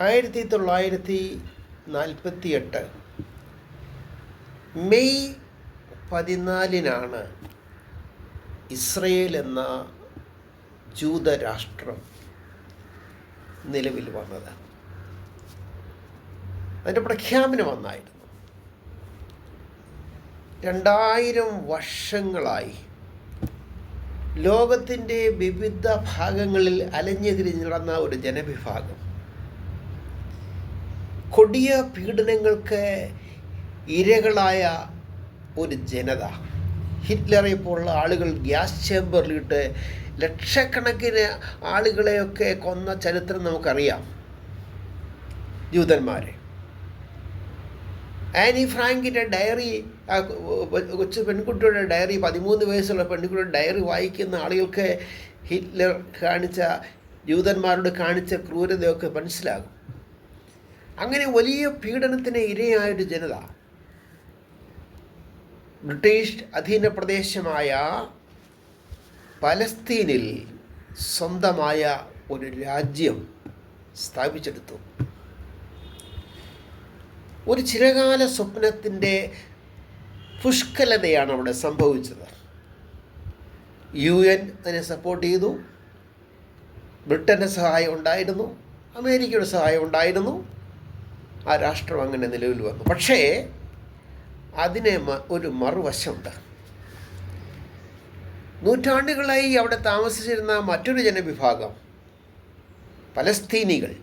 ആയിരത്തി തൊള്ളായിരത്തി നാൽപ്പത്തി എട്ട് മെയ് പതിനാലിനാണ് ഇസ്രയേൽ എന്ന ജൂതരാഷ്ട്രം നിലവിൽ വന്നത്. അതിന്റെ പ്രഖ്യാപനം വന്നായിരുന്നു. രണ്ടായിരം വർഷങ്ങളായി ലോകത്തിന്റെ വിവിധ ഭാഗങ്ങളിൽ അലഞ്ഞു തിരിഞ്ഞു നടന്ന ഒരു ജനവിഭാഗം. കൊടിയ പീഡനങ്ങൾക്ക് ഇരകളായ ഒരു ജനത. ഹിറ്റ്ലറെ പോലുള്ള ആളുകൾ ഗ്യാസ് ചേമ്പറിലിട്ട് ലക്ഷക്കണക്കിന് ആളുകളെയൊക്കെ കൊന്ന ചരിത്രം നമുക്കറിയാം. ജൂതന്മാരെ. ആനി ഫ്രാങ്കിന്റെ ഡയറി കൊച്ചു പെൺകുട്ടിയുടെ ഡയറി പതിമൂന്ന് വയസ്സുള്ള പെൺകുട്ടിയുടെ ഡയറി വായിക്കുന്ന ആളുകൾക്ക് ഹിറ്റ്ലർ കാണിച്ച ജൂതന്മാരോട് കാണിച്ച ക്രൂരതയൊക്കെ മനസ്സിലാകും. അങ്ങനെ വലിയ പീഡനത്തിന് ഇരയായൊരു ജനത ബ്രിട്ടീഷ് അധീന പ്രദേശമായ പലസ്തീനിൽ സ്വന്തമായ ഒരു രാജ്യം സ്ഥാപിച്ചെടുത്തു. ഒരു ചിരകാല സ്വപ്നത്തിന്റെ പുഷ്കലതയാണ് അവിടെ സംഭവിച്ചത്. യു എൻ അതിനെ സപ്പോർട്ട് ചെയ്തു. ബ്രിട്ടന്റെ സഹായം ഉണ്ടായിരുന്നു. അമേരിക്കയുടെ സഹായം ഉണ്ടായിരുന്നു. ആ രാഷ്ട്രം അങ്ങനെ നിലവിൽ വന്നു. പക്ഷേ അതിനെ ഒരു മറുവശമുണ്ട്. നൂറ്റാണ്ടുകളായി അവിടെ താമസിച്ചിരുന്ന മറ്റൊരു ജനവിഭാഗം പലസ്തീനികൾ.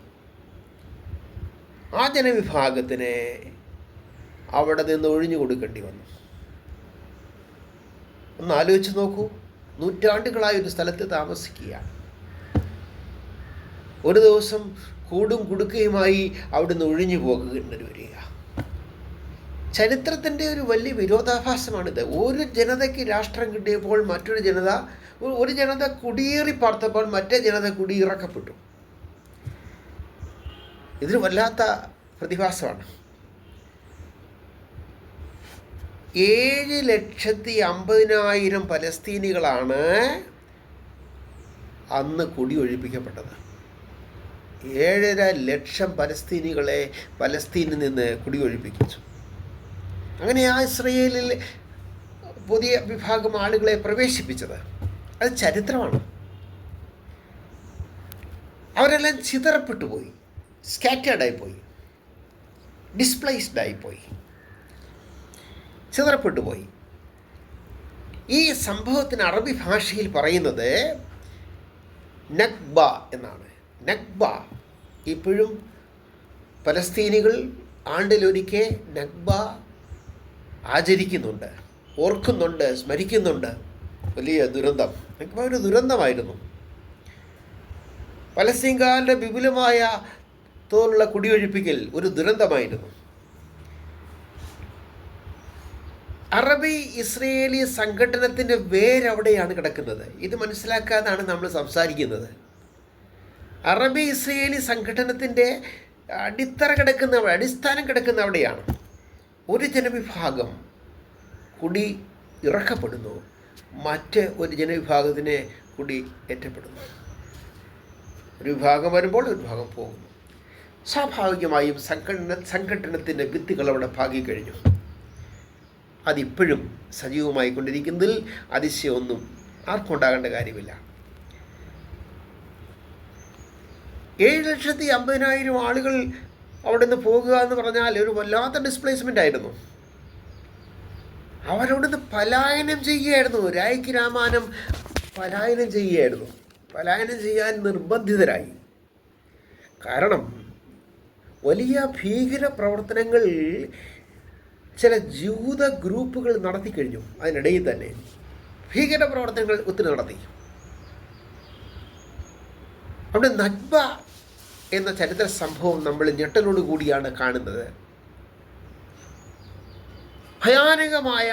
ആ ജനവിഭാഗത്തിന് അവിടെ നിന്ന് ഒഴിഞ്ഞു കൊടുക്കേണ്ടി വന്നു. ഒന്ന് ആലോചിച്ച് നോക്കൂ. നൂറ്റാണ്ടുകളായി ഒരു സ്ഥലത്ത് താമസിക്കുകയാണ്. ഒരു ദിവസം കൂടും കുടുക്കയുമായി അവിടുന്ന് ഒഴിഞ്ഞു പോകേണ്ടി വരിക. ചരിത്രത്തിന്റെ ഒരു വലിയ വിരോധാഭാസമാണിത്. ഒരു ജനതയ്ക്ക് രാഷ്ട്രം കിട്ടിയപ്പോൾ മറ്റൊരു ജനത ഒരു ജനത കുടിയേറി പാർത്തപ്പോൾ മറ്റേ ജനത കുടിയിറക്കപ്പെട്ടു. ഇതൊരു വല്ലാത്ത പ്രതിഭാസമാണ്. ഏഴ് ലക്ഷത്തി അമ്പതിനായിരം പലസ്തീനികളാണ് അന്ന് കുടിയൊഴിപ്പിക്കപ്പെട്ടത്. ഏഴര ലക്ഷം പലസ്തീനികളെ പലസ്തീനിൽ നിന്ന് കുടിയൊഴിപ്പിച്ചു. അങ്ങനെ ആ ഇസ്രയേലിൽ പുതിയ വിഭാഗം ആളുകളെ പ്രവേശിപ്പിച്ചത്. അത് ചരിത്രമാണ്. അവരെല്ലാം ചിതറപ്പെട്ടു പോയി. സ്കാറ്റേർഡായി പോയി. പോയി. ചിതറപ്പെട്ടു പോയി. ഈ സംഭവത്തിന് അറബി ഭാഷയിൽ പറയുന്നത് നഖ്ബ എന്നാണ്. നഗ്ബ. ഇപ്പോഴും പലസ്തീനികൾ ആണ്ടിലൊരിക്കൽ നഗ്ബ ആചരിക്കുന്നുണ്ട് ഓർക്കുന്നുണ്ട് സ്മരിക്കുന്നുണ്ട്. വലിയ ദുരന്തം. നഗ്ബ ഒരു ദുരന്തമായിരുന്നു. പലസ്തീൻകാരുടെ വിപുലമായ തോലുള്ള കുടിയൊഴിപ്പിക്കൽ ഒരു ദുരന്തമായിരുന്നു. അറബി ഇസ്രയേലി സംഘടനത്തിന്റെ വേരവിടെയാണ് കിടക്കുന്നത്. ഇത് മനസ്സിലാക്കാതാണ് നമ്മൾ സംസാരിക്കുന്നത്. അറബി ഇസ്രയേലി സംഘടനത്തിന്റെ അടിത്തറ കിടക്കുന്ന അടിസ്ഥാനം കിടക്കുന്ന അവിടെയാണ്. ഒരു ജനവിഭാഗം കുടി ഇറക്കപ്പെടുന്നു. മറ്റ് ഒരു ജനവിഭാഗത്തിനെ കുടി ഏറ്റപ്പെടുന്നു. ഒരു വിഭാഗം വരുമ്പോൾ ഒരു വിഭാഗം പോകുന്നു. സ്വാഭാവികമായും സംഘടന സംഘടനത്തിന്റെ ഭിത്തികൾ അവിടെ പാകിക്കഴിഞ്ഞു. അതിപ്പോഴും സജീവമായി കൊണ്ടിരിക്കുന്നതിൽ അതിശയമൊന്നും ആർക്കും ഉണ്ടാകേണ്ട കാര്യമില്ല. ഏഴ് ലക്ഷത്തി അമ്പതിനായിരം ആളുകൾ അവിടെ നിന്ന് പോകുക എന്ന് പറഞ്ഞാൽ ഒരു വല്ലാത്ത ഡിസ്പ്ലേസ്മെന്റ് ആയിരുന്നു. അവരവിടുന്ന് പലായനം ചെയ്യുകയായിരുന്നു. രായ്ക്ക് രാമാനം പലായനം ചെയ്യുകയായിരുന്നു. പലായനം ചെയ്യാൻ നിർബന്ധിതരായി. കാരണം വലിയ ഭീകര പ്രവർത്തനങ്ങൾ ചില ജൂത ഗ്രൂപ്പുകൾ നടത്തി കഴിഞ്ഞു. അതിനിടയിൽ തന്നെ ഭീകര പ്രവർത്തനങ്ങൾ ഒത്തിരി നടത്തി. അവിടെ നഗ്ബ എന്ന ചരിത്ര സംഭവം നമ്മൾ ഞെട്ടലോട് കൂടിയാണ് കാണുന്നത്. ഭയാനകമായ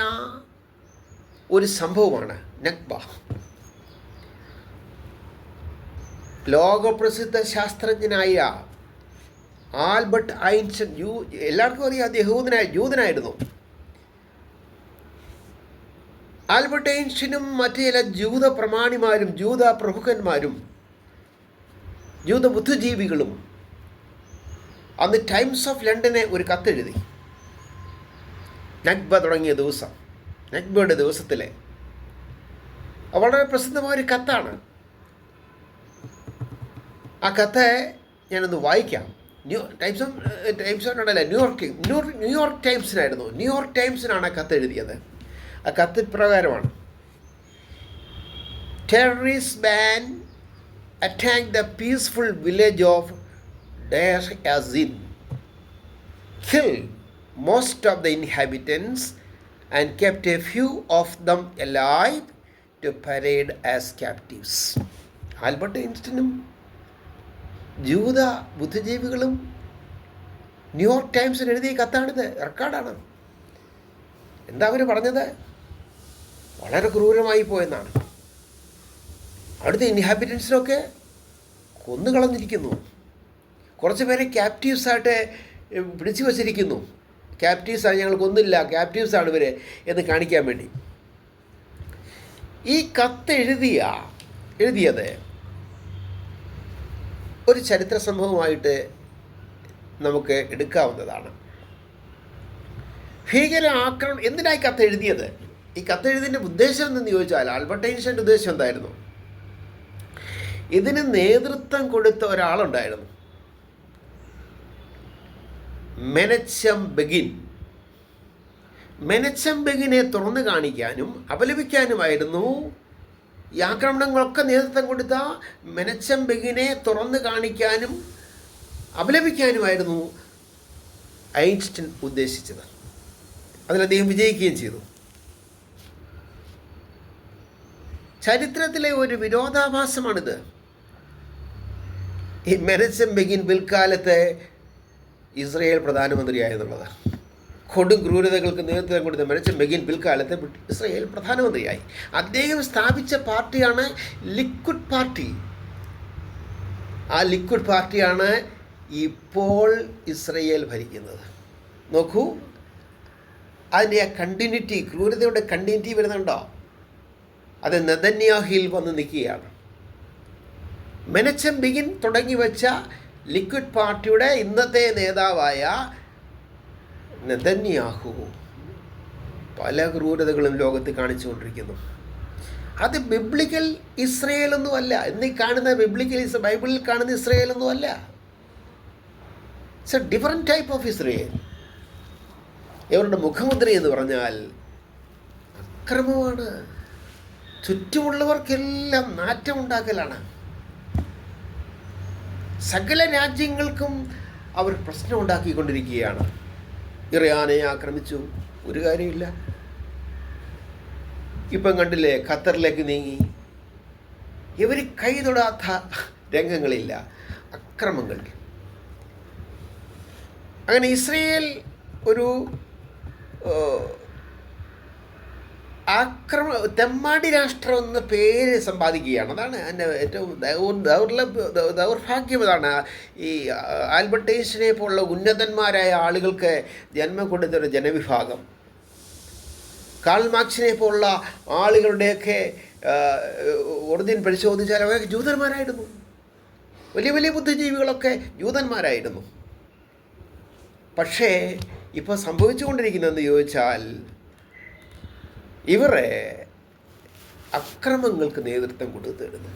ഒരു സംഭവമാണ് നക്ബ ലോകപ്രസിദ്ധ ശാസ്ത്രജ്ഞനായ ആൽബർട്ട് ഐൻസ്റ്റൻ യൂ എല്ലാവർക്കും അറിയാം അദ്ദേഹം ജൂതനായിരുന്നു ആൽബർട്ട് ഐൻസ്റ്റീനും മറ്റു ചില ജൂത പ്രമാണിമാരും ജൂത പ്രമുഖന്മാരും ജൂത ബുദ്ധിജീവികളും അന്ന് ടൈംസ് ഓഫ് ലണ്ടനെ ഒരു കത്തെഴുതി. നഗ്ബ തുടങ്ങിയ ദിവസം നഗ്ബയുടെ ദിവസത്തിലെ വളരെ പ്രസിദ്ധമായ ഒരു കത്താണ്. ആ കത്ത് ഞാനൊന്ന് വായിക്കാം. New times of times of അല്ല New York new New York ടൈംസിനായിരുന്നു New York ടൈംസിനാണ് ആ കത്ത് എഴുതിയത്. ആ കത്ത് ഇപ്രകാരമാണ്. Terrorist band attacked the peaceful village of Deir Azin, killed most of the inhabitants, and kept a few of them alive to parade as captives. Albert ഐൻസ്റ്റീനും ജൂത ബുദ്ധിജീവികളും New York ടൈംസിന് എഴുതിയ കത്താണിത് റെക്കോർഡാണ് എന്താ അവർ പറഞ്ഞത് വളരെ ക്രൂരമായി പോയെന്നാണ് അവിടുത്തെ ഇൻഹാബിറ്റൻസിനൊക്കെ കൊന്നു കളഞ്ഞിരിക്കുന്നു കുറച്ച് പേരെ ക്യാപ്റ്റീവ്സായിട്ട് പിടിച്ചു വച്ചിരിക്കുന്നു. ക്യാപ്റ്റീവ്സാണ് ഞങ്ങൾ കൊന്നില്ല. ക്യാപ്റ്റീവ്സാണ് ഇവർ എന്ന് കാണിക്കാൻ വേണ്ടി. ഈ കത്ത് എഴുതിയ എഴുതിയത് ഒരു ചരിത്ര സംഭവമായിട്ട് നമുക്ക് എടുക്കാവുന്നതാണ്. ഭീകര ആക്രമണം എന്തിനായി കത്ത് എഴുതിയത്? ഈ കത്ത് എഴുതിന്റെ ഉദ്ദേശം എന്തെന്ന് ചോദിച്ചാൽ ആൽബർട്ട് ഐൻസ്റ്റൈന്റെ ഉദ്ദേശം എന്തായിരുന്നു? ഇതിന് നേതൃത്വം കൊടുത്ത ഒരാളുണ്ടായിരുന്നു. മെനച്ചം ബെഗിൻ. മെനച്ചം ബെഗിനെ തുറന്നു കാണിക്കാനും അപലപിക്കാനുമായിരുന്നു ഈ ആക്രമണങ്ങളൊക്കെ നേതൃത്വം കൊടുത്ത മെനച്ചം ബെഗിനെ തുറന്നു കാണിക്കാനും അപലപിക്കാനുമായിരുന്നു ഐൻസ്റ്റൻ ഉദ്ദേശിച്ചത്. അതിൽ അദ്ദേഹം വിജയിക്കുകയും ചെയ്തു. ചരിത്രത്തിലെ ഒരു വിരോധാഭാസമാണിത്. ഈ മെനച്ചം ബെഗിൻ പിൽക്കാലത്തെ ഇസ്രയേൽ പ്രധാനമന്ത്രിയായെന്നുള്ളത് കൊടും ക്രൂരതകൾക്ക് നേതൃത്വം കൊടുത്ത മെനച്ചം ബെഗിൻ പിൽക്കാലത്തെ ഇസ്രയേൽ പ്രധാനമന്ത്രിയായി. അദ്ദേഹം സ്ഥാപിച്ച പാർട്ടിയാണ് ലിക്വിഡ് പാർട്ടി ആ ലിക്വിഡ് പാർട്ടിയാണ് ഇപ്പോൾ ഇസ്രയേൽ ഭരിക്കുന്നത്. നോക്കൂ. അതിന്റെ ആ കണ്ടിന്യൂറ്റി ക്രൂരതയുടെ കണ്ടിന്യൂറ്റി വരുന്നുണ്ടോ? അത് നെതന്യാഹിൽ വന്ന് നിൽക്കുകയാണ്. മെനച്ചം ബിഗിൻ തുടങ്ങി വെച്ച ലിക്വിഡ് പാർട്ടിയുടെ ഇന്നത്തെ നേതാവായ നെതന്യാഹു പല ക്രൂരതകളും ലോകത്ത് കാണിച്ചുകൊണ്ടിരിക്കുന്നു. അത് ബിബ്ലിക്കൽ ഇസ്രയേൽ ഒന്നുമല്ല എന്നീ കാണുന്ന ബിബ്ലിക്കൽ ഇസ് ബൈബിളിൽ കാണുന്ന ഇസ്രയേൽ ഒന്നുമല്ല it's a different type of Israel ഇവരുടെ മുഖമുദ്ര എന്ന് പറഞ്ഞാൽ അക്രമമാണ്. ചുറ്റുമുള്ളവർക്കെല്ലാം നാറ്റമുണ്ടാക്കലാണ്. സകല രാജ്യങ്ങൾക്കും അവർ പ്രശ്നം ഉണ്ടാക്കിക്കൊണ്ടിരിക്കുകയാണ് ഇറാനെ ആക്രമിച്ചു. ഒരു കാര്യമില്ല. ഇപ്പം കണ്ടില്ലേ ഖത്തറിലേക്ക് നീങ്ങി. ഇവർ കൈ തൊടാത്ത രംഗങ്ങളില്ല അക്രമങ്ങൾ. അങ്ങനെ ഇസ്രയേൽ ഒരു ആക്രമ തെമ്മാടി രാഷ്ട്രം എന്ന പേര് സമ്പാദിക്കുകയാണ്. അതാണ് എന്റെ ഏറ്റവും ദൗർലഭ്യ ദൗർഭാഗ്യം അതാണ് ഈ ആൽബർട്ട് പോലുള്ള ഉന്നതന്മാരായ ആളുകൾക്ക് ജന്മം കൊടുത്തൊരു ജനവിഭാഗം. കാൾ മാർക്സിനെ പോലുള്ള ആളുകളുടെയൊക്കെ ഒറിജിൻ പരിശോധിച്ചാൽ അവരൊക്കെ ജൂതന്മാരായിരുന്നു. വലിയ വലിയ ബുദ്ധിജീവികളൊക്കെ ജൂതന്മാരായിരുന്നു. പക്ഷേ ഇപ്പോൾ സംഭവിച്ചുകൊണ്ടിരിക്കുന്നതെന്ന് ചോദിച്ചാൽ ഇവരെ അക്രമങ്ങൾക്ക് നേതൃത്വം കൊടുത്തിടുന്നു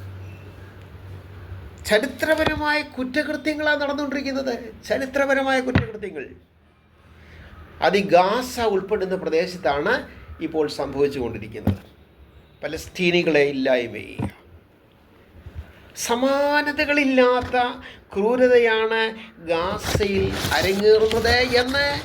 ചരിത്രപരമായ കുറ്റകൃത്യങ്ങളാണ് നടന്നുകൊണ്ടിരിക്കുന്നത്. ചരിത്രപരമായ കുറ്റകൃത്യങ്ങൾ. അത് ഈ ഗാസ ഉൾപ്പെടുന്ന പ്രദേശത്താണ് ഇപ്പോൾ സംഭവിച്ചുകൊണ്ടിരിക്കുന്നത്. പലസ്തീനികളെ ഇല്ലായ്മ സമാനതകളില്ലാത്ത ക്രൂരതയാണ് ഗാസയിൽ അരങ്ങേറുന്നത് എന്ന്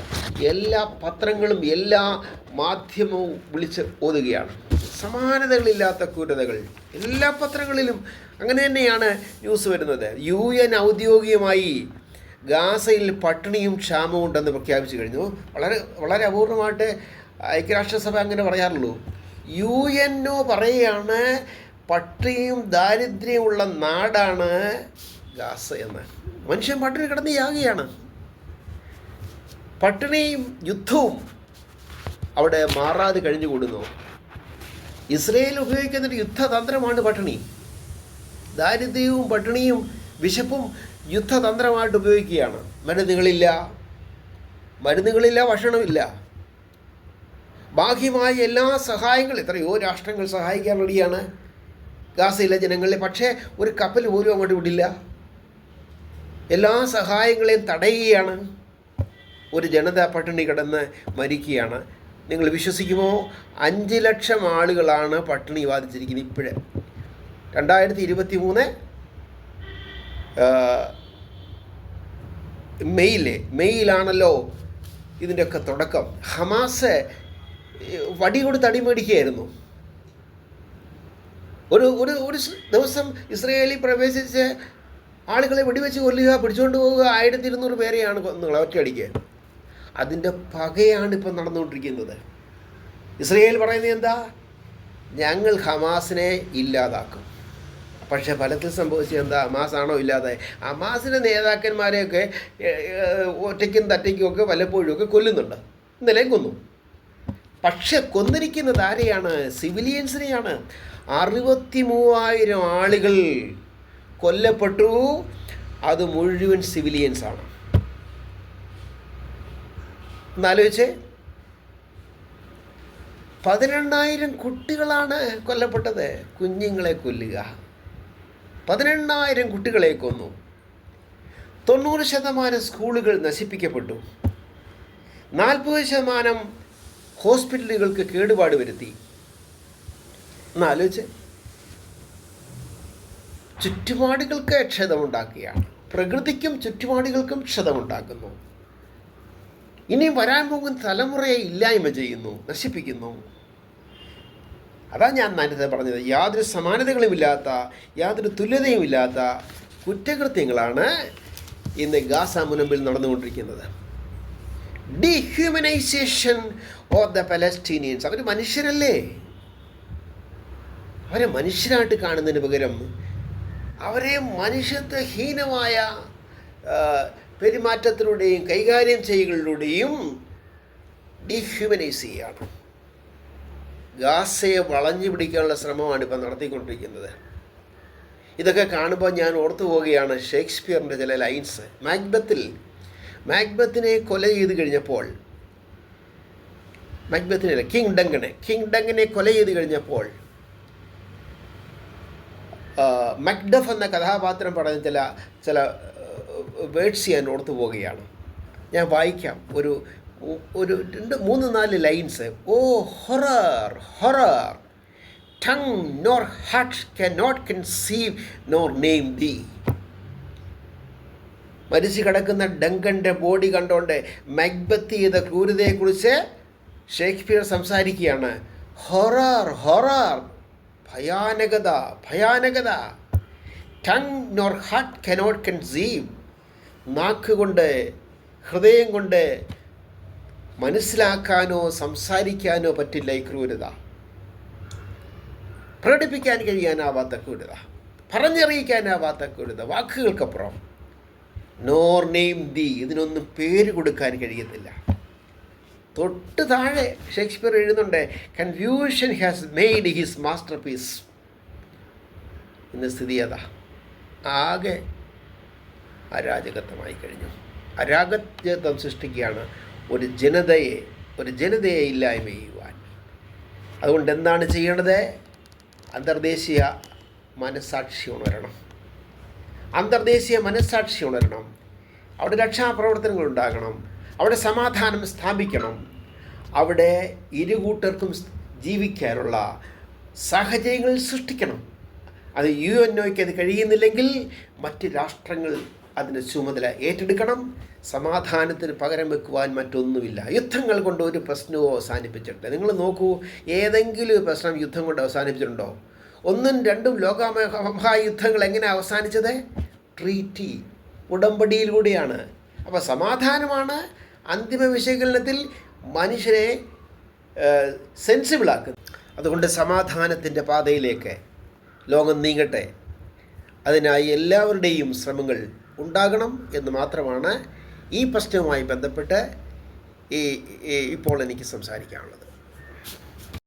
എല്ലാ പത്രങ്ങളും എല്ലാ മാധ്യമവും വിളിച്ച് ഓതുകയാണ്. സമാനതകളില്ലാത്ത ക്രൂരതകൾ എല്ലാ പത്രങ്ങളിലും അങ്ങനെ തന്നെയാണ് ന്യൂസ് വരുന്നത്. യു എൻ ഔദ്യോഗികമായി ഗാസയിൽ പട്ടിണിയും ക്ഷാമവും ഉണ്ടെന്ന് പ്രഖ്യാപിച്ചു കഴിഞ്ഞു. വളരെ വളരെ അപൂർവമായിട്ട് ഐക്യരാഷ്ട്രസഭ അങ്ങനെ പറയാറുള്ളൂ. യു എൻ ഒ പറയുകയാണ് പട്ടിണിയും ദാരിദ്ര്യമുള്ള നാടാണ് ഗാസ എന്ന്. മനുഷ്യൻ പട്ടിണി കിടന്ന് യാകുകയാണ് പട്ടിണിയും യുദ്ധവും അവിടെ മാറാതെ കഴിഞ്ഞു കൂടുന്നു. ഇസ്രയേൽ ഉപയോഗിക്കുന്ന ഒരു യുദ്ധതന്ത്രമാണ് പട്ടിണി. ദാരിദ്ര്യവും പട്ടിണിയും വിശപ്പും യുദ്ധതന്ത്രമായിട്ട് ഉപയോഗിക്കുകയാണ്. മരുന്നുകളില്ല മരുന്നുകളില്ല ഭക്ഷണമില്ല. ബാഹ്യമായ എല്ലാ സഹായങ്ങളും എത്രയോ രാഷ്ട്രങ്ങൾ സഹായിക്കാൻ റെഡിയാണ്. ഗാസയിലെ ജനങ്ങളെ പക്ഷേ ഒരു കപ്പൽ പോലും അങ്ങോട്ട് വിടില്ല. എല്ലാ സഹായങ്ങളെയും തടയുകയാണ്. ഒരു ജനത പട്ടിണി കിടന്ന് മരിക്കുകയാണ്. നിങ്ങൾ വിശ്വസിക്കുമോ? അഞ്ച് ലക്ഷം ആളുകളാണ് പട്ടിണി ബാധിച്ചിരിക്കുന്നത് ഇപ്പോഴേ. രണ്ടായിരത്തി ഇരുപത്തി മൂന്ന് മെയ്യിലെ മെയ്യിലാണല്ലോ ഇതിന്റെയൊക്കെ തുടക്കം. ഹമാസ് വടി കൊടുത്ത് അടിമേടിക്കുകയായിരുന്നു ഒരു ഒരു ഒരു ദിവസം ഇസ്രയേലിൽ പ്രവേശിച്ച് ആളുകളെ വെടിവെച്ച് കൊല്ലുക പിടിച്ചുകൊണ്ട് പോവുക ആയിരത്തി ഇരുന്നൂറ് പേരെയാണ് നിങ്ങൾ ഒറ്റയടിക്ക്. അതിന്റെ പകയാണ് ഇപ്പം നടന്നുകൊണ്ടിരിക്കുന്നത്. ഇസ്രയേൽ പറയുന്നത് എന്താ? ഞങ്ങൾ ഹമാസിനെ ഇല്ലാതാക്കും. പക്ഷേ ഫലത്തിൽ സംഭവിച്ചത് എന്താ? ഹമാസ് ആണോ ഇല്ലാതെ ഹമാസിന്റെ നേതാക്കന്മാരെയൊക്കെ ഒറ്റയ്ക്കും തറ്റയ്ക്കും ഒക്കെ വല്ലപ്പോഴും ഒക്കെ കൊല്ലുന്നുണ്ട്. ഇന്നലെയും കൊന്നു. പക്ഷെ കൊന്നിരിക്കുന്നത് ആരെയാണ്? സിവിലിയൻസിനെയാണ്. അറുപത്തി മൂവായിരം ആളുകൾ കൊല്ലപ്പെട്ടു. അത് മുഴുവൻ സിവിലിയൻസാണ്. എന്നാലോചിച്ചേ. പതിനെണ്ണായിരം കുട്ടികളാണ് കൊല്ലപ്പെട്ടത്. കുഞ്ഞുങ്ങളെ കൊല്ലുക. പതിനെണ്ണായിരം കുട്ടികളെ കൊന്നു. തൊണ്ണൂറ് ശതമാനം സ്കൂളുകൾ നശിപ്പിക്കപ്പെട്ടു. നാൽപ്പത് ശതമാനം ഹോസ്പിറ്റലുകൾക്ക് കേടുപാട് വരുത്തി. എന്നാലോചിച്ച്. ചുറ്റുപാടുകൾക്ക് ക്ഷതമുണ്ടാക്കുകയാണ്. പ്രകൃതിക്കും ചുറ്റുപാടുകൾക്കും ക്ഷതമുണ്ടാക്കുന്നു. ഇനി വരാൻ പോകുന്ന തലമുറയെ ഇല്ലായ്മ ചെയ്യുന്നു നശിപ്പിക്കുന്നു. അതാണ് ഞാൻ നേരത്തെ പറഞ്ഞത്. യാതൊരു സമാനതകളുമില്ലാത്ത യാതൊരു തുല്യതയുമില്ലാത്ത കുറ്റകൃത്യങ്ങളാണ് ഇന്ന് ഗാസ മുനമ്പിൽ നടന്നുകൊണ്ടിരിക്കുന്നത്. ഡീഹ്യൂമനൈസേഷൻ ഓഫ് ദ പലസ്റ്റീനിയൻസ് അവർ മനുഷ്യരല്ലേ? അവരെ മനുഷ്യരായിട്ട് കാണുന്നതിന് പകരം അവരെ മനുഷ്യത്വഹീനമായ പെരുമാറ്റത്തിലൂടെയും കൈകാര്യം ചെയ്യലിലൂടെയും ഡീഹ്യൂമനൈസ് ചെയ്യുകയാണ് ഗാസയെ വളഞ്ഞു പിടിക്കാനുള്ള ശ്രമമാണ് ഇപ്പം നടത്തിക്കൊണ്ടിരിക്കുന്നത്. ഇതൊക്കെ കാണുമ്പോൾ ഞാൻ ഓർത്തു പോവുകയാണ് ഷേക്സ്പിയറിന്റെ ചില ലൈൻസ്. മാക്ബത്തിൽ മാക്ബത്തിനെ കൊല ചെയ്ത് കഴിഞ്ഞപ്പോൾ മാക്ബത്തിനല്ല കിങ് ഡങ്കനെ കിങ് ഡങ്കനെ കൊല ചെയ്ത് കഴിഞ്ഞപ്പോൾ മക്ഡഫ് എന്ന കഥാപാത്രം പറഞ്ഞ ചില ചില വേർഡ്സ് ഞാൻ ഓർത്തു പോവുകയാണ്. ഞാൻ വായിക്കാം. ഒരു ഒരു രണ്ട് മൂന്ന് നാല് lines. Oh horror horror. Tongue nor heart can not conceive nor name thee. മരിച്ചു കിടക്കുന്ന ഡങ്കന്റെ ബോഡി കണ്ടുകൊണ്ട് മക്ബത്ത് ചെയ്ത ക്രൂരതയെക്കുറിച്ച് ഷേക്സ്പിയർ സംസാരിക്കുകയാണ്. Horror horror. ഭയാനകത ഭയാനകത. Tongue nor heart cannot conceive. നാക്ക് കൊണ്ട് ഹൃദയം കൊണ്ട് മനസ്സിലാക്കാനോ സംസാരിക്കാനോ പറ്റില്ല ഈ ക്രൂരത. പ്രകടിപ്പിക്കാൻ കഴിയാനാവാത്ത ക്രൂരത. പറഞ്ഞറിയിക്കാനാവാത്ത ക്രൂരത. വാക്കുകൾക്കപ്പുറം. നോർ നെയിം ദി ഇതിനൊന്നും പേര് കൊടുക്കാൻ കഴിയത്തില്ല. തൊട്ട് താഴെ ഷേക്സ്പിയർ എഴുതുന്നുണ്ട് confusion has made his masterpiece എന്ന സ്ഥിതി അതാ. ആകെ അരാജകത്വമായി കഴിഞ്ഞു. അരാജകത്വം സൃഷ്ടിക്കുകയാണ് ഒരു ജനതയെ ഒരു ജനതയെ ഇല്ലായ്മ ചെയ്യുവാൻ. അതുകൊണ്ട് എന്താണ് ചെയ്യേണ്ടത്? അന്തർദേശീയ മനസാക്ഷി ഉണരണം. അന്തർദേശീയ മനസാക്ഷി ഉണരണം. അവിടെ രക്ഷാപ്രവർത്തനങ്ങൾ ഉണ്ടാകണം. അവിടെ സമാധാനം സ്ഥാപിക്കണം. അവിടെ ഇരുകൂട്ടർക്കും ജീവിക്കാനുള്ള സാഹചര്യങ്ങൾ സൃഷ്ടിക്കണം. അത് യു എൻ ഒയ്ക്ക് അത് കഴിയുന്നില്ലെങ്കിൽ മറ്റ് രാഷ്ട്രങ്ങൾ അതിന് ചുമതല ഏറ്റെടുക്കണം. സമാധാനത്തിന് പകരം വെക്കുവാൻ മറ്റൊന്നുമില്ല. യുദ്ധങ്ങൾ കൊണ്ട് ഒരു പ്രശ്നവും അവസാനിപ്പിച്ചിട്ടില്ല. നിങ്ങൾ നോക്കൂ ഏതെങ്കിലും പ്രശ്നം യുദ്ധം കൊണ്ട് അവസാനിപ്പിച്ചിട്ടുണ്ടോ? ഒന്നും രണ്ടും ലോകമഹായുദ്ധങ്ങൾ എങ്ങനെ അവസാനിച്ചത്? ട്രീറ്റി ഉടമ്പടിയിലൂടെയാണ് അപ്പോൾ സമാധാനമാണ് അന്തിമ വിശകലനത്തിൽ മനുഷ്യരെ സെൻസിബിളാക്കുന്നത് അതുകൊണ്ട് സമാധാനത്തിന്റെ പാതയിലേക്ക് ലോകം നീങ്ങട്ടെ. അതിനായി എല്ലാവരുടെയും ശ്രമങ്ങൾ ഉണ്ടാകണം എന്ന് മാത്രമാണ് ഈ പ്രശ്നവുമായി ബന്ധപ്പെട്ട് ഈ ഇപ്പോൾ എനിക്ക് സംസാരിക്കാനുള്ളത്.